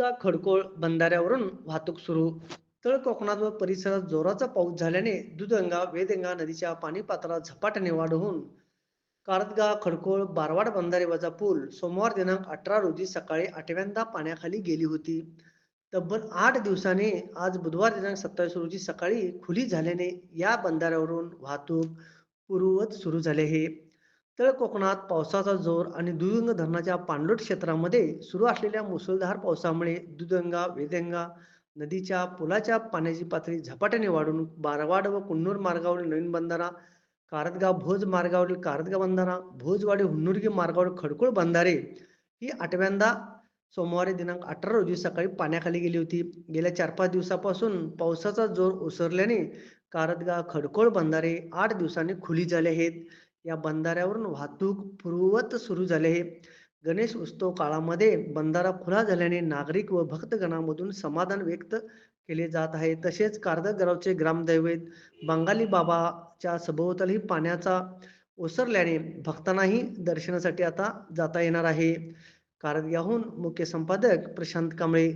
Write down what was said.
कारदगा खडकोळ बंधाऱ्यावरून वाहतूक सुरू. तळ कोकणात व परिसरात जोराचा पाऊस झाल्याने दुधगंगा वेदगंगा नदीच्या पाणी पात्रात झपाट्याने वाढ होऊन कारदगा खडकोळ बारवाड बंधारे वजा पूल सोमवार दिनांक अठरा रोजी सकाळी आठव्यांदा पाण्याखाली गेली होती. तब्बल आठ दिवसाने आज बुधवार दिनांक सत्तावीस रोजी सकाळी खुली झाल्याने या बंधाऱ्यावरून वाहतूक पूर्ववत सुरू झाले आहे तळ कोकणात पावसाचा जोर आणि दुदंग धरणाच्या पाणलोट क्षेत्रामध्ये सुरू असलेल्या मुसळधार पावसामुळे दुदंगा वेदंगा नदीच्या पुलाच्या पाण्याची पातळी झपाट्याने वाढून बारवाड व कुन्नूर मार्गावरील नवीन बंधारा कारदगाव भोज मार्गावरील कारदगाव बंधारा भोजवाडी हुन्नुरगी मार्गावरील खडकोळ बंधारे ही आठव्यांदा सोमवारी दिनांक अठरा रोजी सकाळी पाण्याखाली गेली होती. गेल्या चार पाच दिवसापासून पावसाचा जोर ओसरल्याने कारदगा खडकोळ बंधारे आठ दिवसांनी खुली झाले आहेत. या बंधाऱ्यावरून वाहतूक पूर्ववत सुरू झाले आहे गणेश उत्सव काळामध्ये बंधारा खुला झाल्याने नागरिक व भक्तगणामधून समाधान व्यक्त केले जात आहे. तसेच कारदगावचे ग्रामदैवत बंगाली बाबाच्या सभोवतालही पाण्याचा ओसरल्याने भक्तांनाही दर्शनासाठी आता जाता येणार आहे. कारदग्याहून मुख्य संपादक प्रशांत कांबळे.